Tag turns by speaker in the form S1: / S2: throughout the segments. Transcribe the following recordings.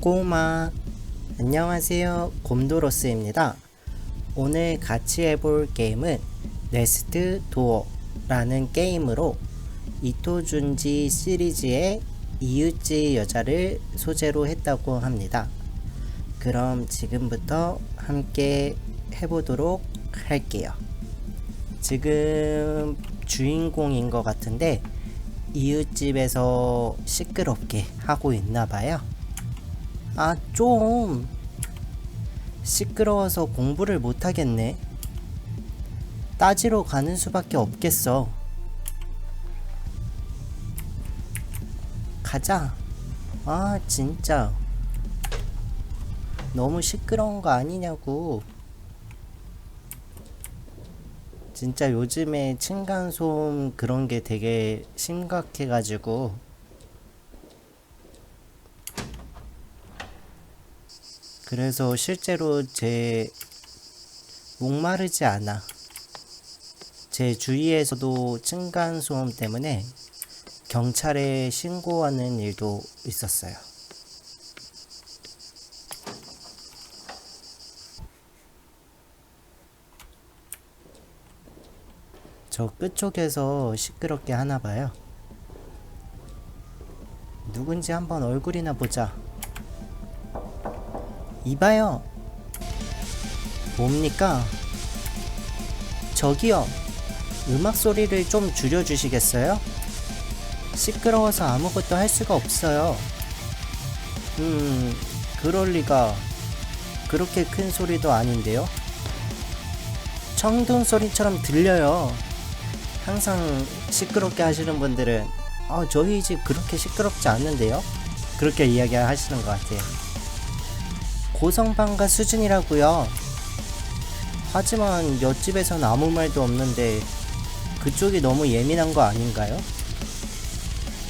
S1: 꼬마. 안녕하세요. 곰도로스입니다. 오늘 같이 해볼 게임은 네스트 도어 라는 게임으로 이토준지 시리즈의 이웃집 여자를 소재로 했다고 합니다. 그럼 지금부터 함께 해보도록 할게요. 지금 주인공인 것 같은데 이웃집에서 시끄럽게 하고 있나 봐요. 아, 좀 시끄러워서 공부를 못 하겠네. 따지러 가는 수밖에 없겠어. 가자. 아, 진짜. 너무 시끄러운 거 아니냐고. 진짜 요즘에 층간소음 그런 게 되게 심각해가지고 그래서 실제로 제 목마르지 않아. 제 주위에서도 층간소음 때문에 경찰에 신고하는 일도 있었어요. 저 끝쪽에서 시끄럽게 하나 봐요. 누군지 한번 얼굴이나 보자. 이봐요. 뭡니까? 저기요. 음악 소리를 좀 줄여주시겠어요? 시끄러워서 아무것도 할 수가 없어요. 음, 그럴 리가. 그렇게 큰 소리도 아닌데요? 청둥 소리처럼 들려요. 항상 시끄럽게 하시는 분들은 아, 저희 집 그렇게 시끄럽지 않는데요? 그렇게 이야기하시는 것 같아요. 고성방가 수준이라고요. 하지만 옆집에선 아무 말도 없는데 그쪽이 너무 예민한 거 아닌가요?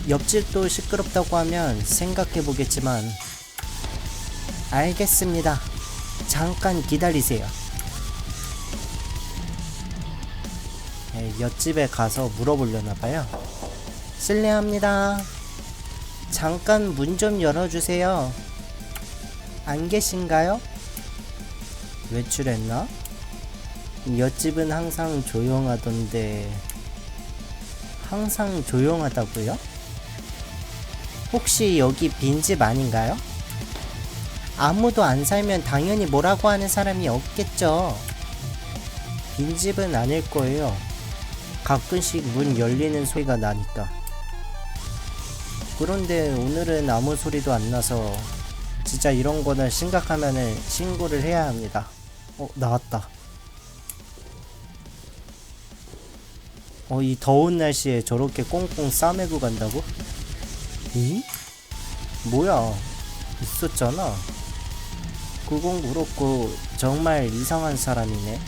S1: 옆집도 시끄럽다고 하면 생각해 보겠지만 알겠습니다. 잠깐 기다리세요. 네, 옆집에 가서 물어보려나 봐요. 실례합니다. 잠깐 문 좀 열어주세요. 안 계신가요? 외출했나? 옆집은 항상 조용하던데 항상 조용하다고요? 혹시 여기 빈집 아닌가요? 아무도 안 살면 당연히 뭐라고 하는 사람이 없겠죠. 빈집은 아닐 거예요. 가끔씩 문 열리는 소리가 나니까. 그런데 오늘은 아무 소리도 안 나서 진짜 이런 거는 심각하면은 신고를 해야 합니다. 어, 나왔다. 어, 이 더운 날씨에 저렇게 꽁꽁 싸매고 간다고? 이? 뭐야. 있었잖아. 그건 그렇고, 정말 이상한 사람이네.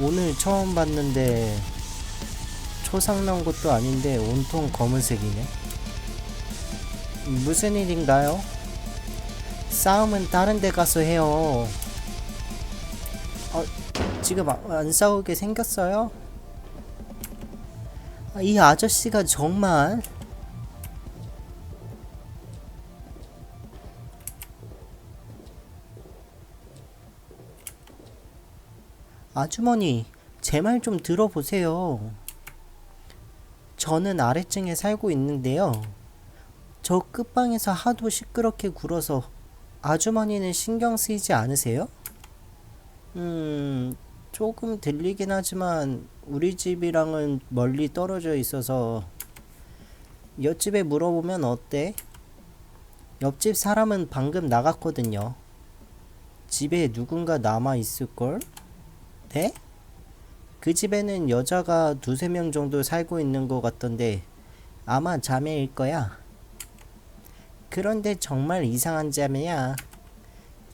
S1: 오늘 처음 봤는데, 초상난 것도 아닌데, 온통 검은색이네. 무슨 일인가요? 싸움은 다른 데 가서 해요. 어, 지금 아- 안 싸우게 생겼어요? 아, 이 아저씨가 정말 아주머니, 제 말 좀 들어보세요. 저는 아래층에 살고 있는데요. 저 끝방에서 하도 시끄럽게 굴어서 아주머니는 신경 쓰이지 않으세요? 음, 조금 들리긴 하지만 우리 집이랑은 멀리 떨어져 있어서 옆집에 물어보면 어때? 옆집 사람은 방금 나갔거든요. 집에 누군가 남아 있을걸? 네? 그 집에는 여자가 두세 명 정도 살고 있는 것 같던데 아마 자매일 거야. 그런데 정말 이상한 자매야.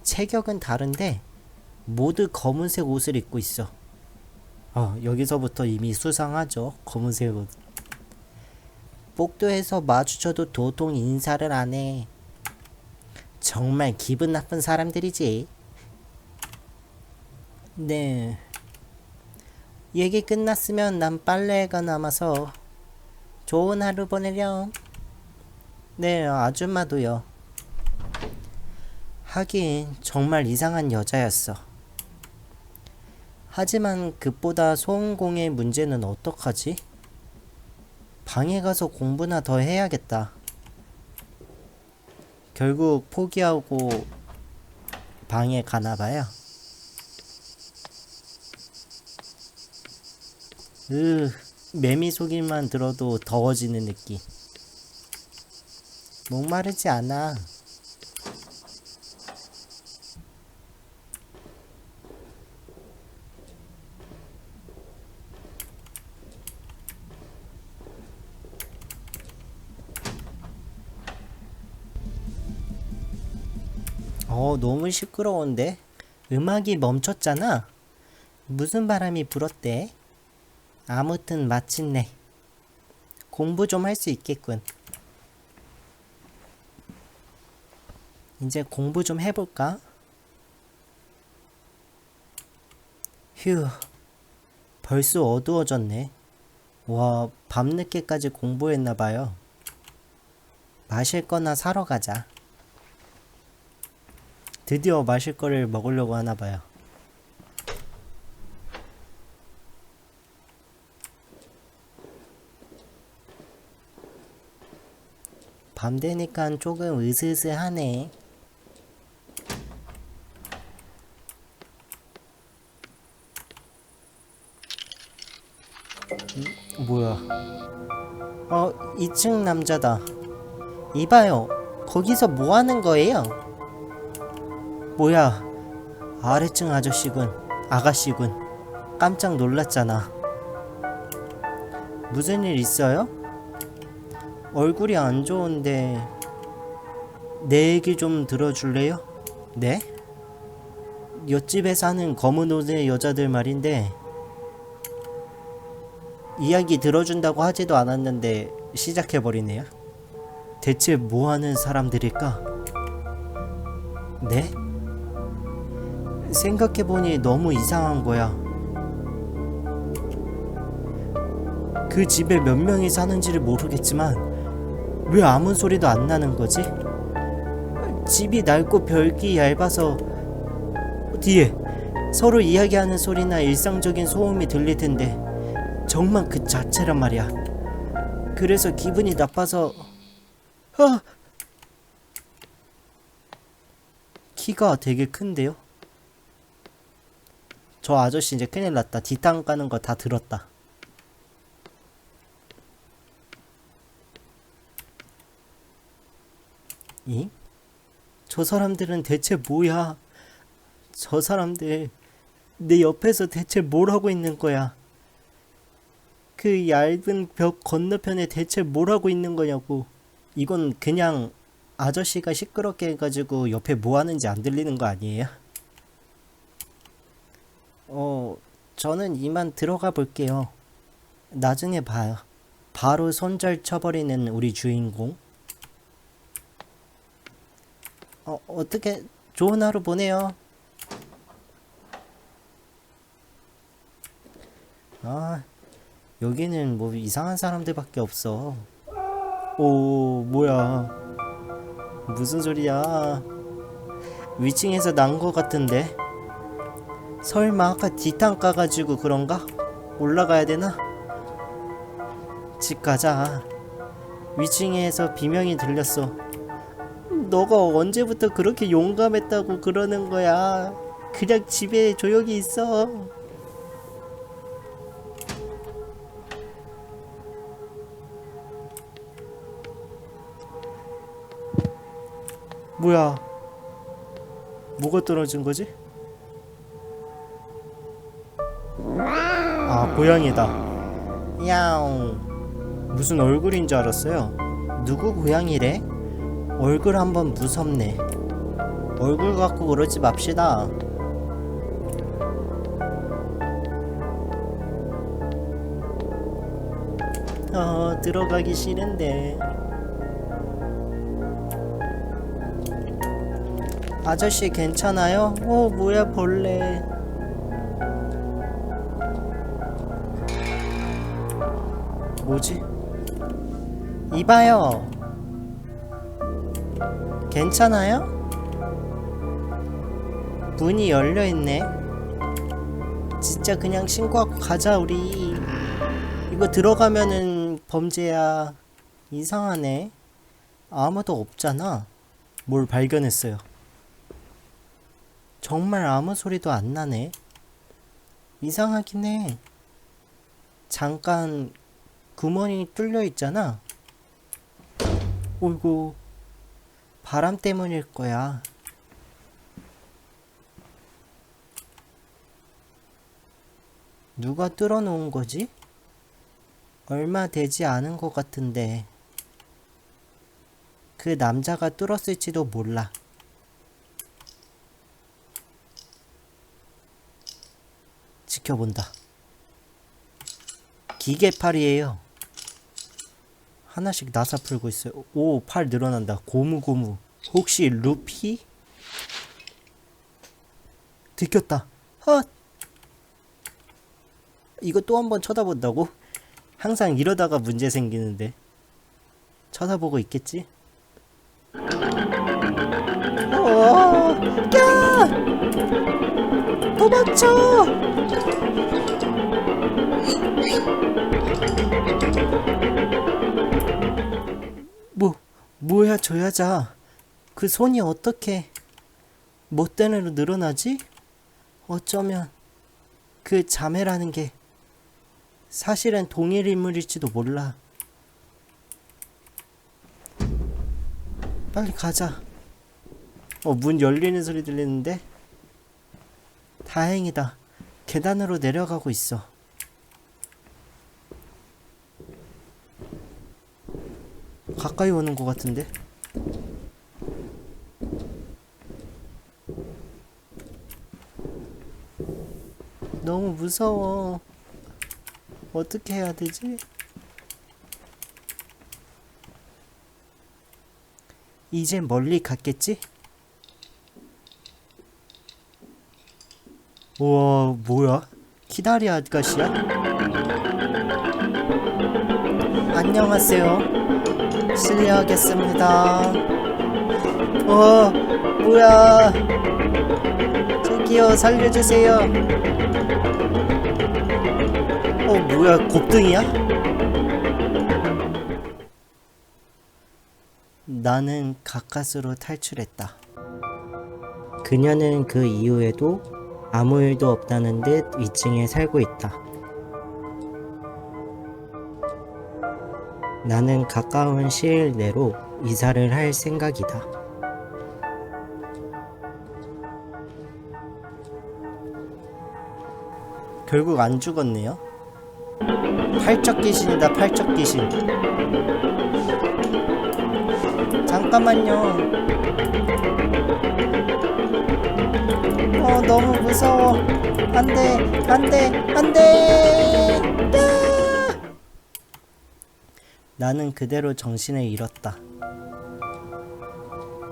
S1: 체격은 다른데 모두 검은색 옷을 입고 있어. 어, 여기서부터 이미 수상하죠. 검은색 옷. 복도에서 마주쳐도 도통 인사를 안 해. 정말 기분 나쁜 사람들이지. 네. 얘기 끝났으면 난 빨래가 남아서 좋은 하루 보내렴. 네, 아줌마도요. 하긴 정말 이상한 여자였어. 하지만 그보다 소음공의 문제는 어떡하지? 방에 가서 공부나 더 해야겠다. 결국 포기하고 방에 가나 봐요. 으, 매미 소리만 들어도 더워지는 느낌. 목마르지 않아. 어, 너무 시끄러운데? 음악이 멈췄잖아? 무슨 바람이 불었대? 아무튼 마침내 공부 좀 할 수 있겠군. 이제 공부 좀 해볼까? 휴, 벌써 어두워졌네. 와, 밤늦게까지 공부했나봐요. 마실 거나 사러 가자. 드디어 마실 거를 먹으려고 하나봐요. 밤 되니까 조금 으스스하네. 뭐야? 어, 2층 남자다. 이봐요. 거기서 뭐 하는 거예요? 뭐야? 아래층 아저씨군. 아가씨군. 깜짝 놀랐잖아. 무슨 일 있어요? 얼굴이 안 좋은데 내 얘기 좀 들어줄래요? 네? 옆집에 사는 검은 옷의 여자들 말인데 이야기 들어준다고 하지도 않았는데 시작해버리네요. 대체 뭐 하는 사람들일까? 네? 생각해보니 너무 이상한 거야. 그 집에 몇 명이 사는지를 모르겠지만 왜 아무 소리도 안 나는 거지? 집이 낡고 벽이 얇아서 뒤에 서로 이야기하는 소리나 일상적인 소음이 들릴 텐데 정말 그 자체란 말이야. 그래서 기분이 나빠서 아! 키가 되게 큰데요? 저 아저씨 이제 큰일 났다. 뒷땅 까는 거 다 들었다. 이? 저 사람들은 대체 뭐야? 저 사람들 내 옆에서 대체 뭘 하고 있는 거야? 그 얇은 벽 건너편에 대체 뭘 하고 있는 거냐고. 이건 그냥 아저씨가 시끄럽게 해가지고 옆에 뭐 하는지 안 들리는 거 아니에요? 어, 저는 이만 들어가 볼게요. 나중에 봐요. 바로 손절 쳐버리는 우리 주인공. 어, 어떻게 좋은 하루 보내요. 아, 여기는 뭐 이상한 사람들밖에 없어. 오, 뭐야. 무슨 소리야. 위층에서 난 거 같은데. 설마 아까 뒷탕 까가지고 그런가? 올라가야 되나? 집 가자. 위층에서 비명이 들렸어. 너가 언제부터 그렇게 용감했다고 그러는 거야? 그냥 집에 조용히 있어. 뭐야? 뭐가 떨어진 거지? 아, 고양이다. 야옹. 무슨 얼굴인 줄 알았어요. 누구 고양이래? 얼굴 한번 무섭네. 얼굴 갖고 그러지 맙시다. 어, 들어가기 싫은데. 아저씨 괜찮아요? 어, 뭐야, 벌레. 뭐지? 이봐요. 괜찮아요? 문이 열려 있네. 진짜 그냥 신고하고 가자 우리. 이거 들어가면은 범죄야. 이상하네. 아무도 없잖아. 뭘 발견했어요. 정말 아무 소리도 안 나네. 이상하긴 해. 잠깐 구멍이 뚫려 있잖아. 어이구. 바람 때문일 거야. 누가 뚫어 놓은 거지? 얼마 되지 않은 것 같은데. 그 남자가 뚫었을지도 몰라. 지켜본다. 기계팔이에요. 하나씩 나사 풀고 있어요. 오, 팔 늘어난다. 고무고무. 혹시 루피? 들켰다. 헛! 이거 또 한 번 쳐다본다고? 항상 이러다가 문제 생기는데. 쳐다보고 있겠지? 어, 야! 도망쳐! 뭐, 뭐야 저 여자. 그 손이 어떻게 못된 애로 늘어나지? 어쩌면 그 자매라는 게 사실은 동일 인물일지도 몰라. 빨리 가자. 어, 문 열리는 소리 들리는데? 다행이다. 계단으로 내려가고 있어. 가까이 오는 것 같은데? 너무 무서워. 어떻게 해야 되지? 이제 멀리 갔겠지? 우와, 뭐야? 키다리 아가씨야? 안녕하세요. 실례하겠습니다. 어, 뭐야? 저기요, 살려주세요. 어, 뭐야, 곱등이야? 나는 가까스로 탈출했다. 그녀는 그 이후에도 아무 일도 없다는 듯 위층에 살고 있다. 나는 가까운 시일 내로 이사를 할 생각이다. 결국 안 죽었네요. 팔적 귀신이다, 팔적 귀신. 잠깐만요. 어, 너무 무서워. 안 돼, 안 돼, 안 돼! 야! 나는 그대로 정신을 잃었다.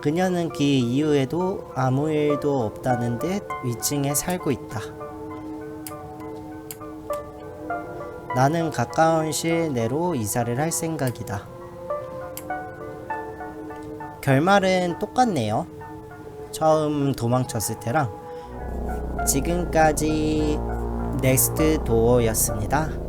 S1: 그녀는 그 이후에도 아무 일도 없다는 듯 위층에 살고 있다. 나는 가까운 시일 내로 이사를 할 생각이다. 결말은 똑같네요. 처음 도망쳤을 때랑 지금까지 넥스트 도어였습니다.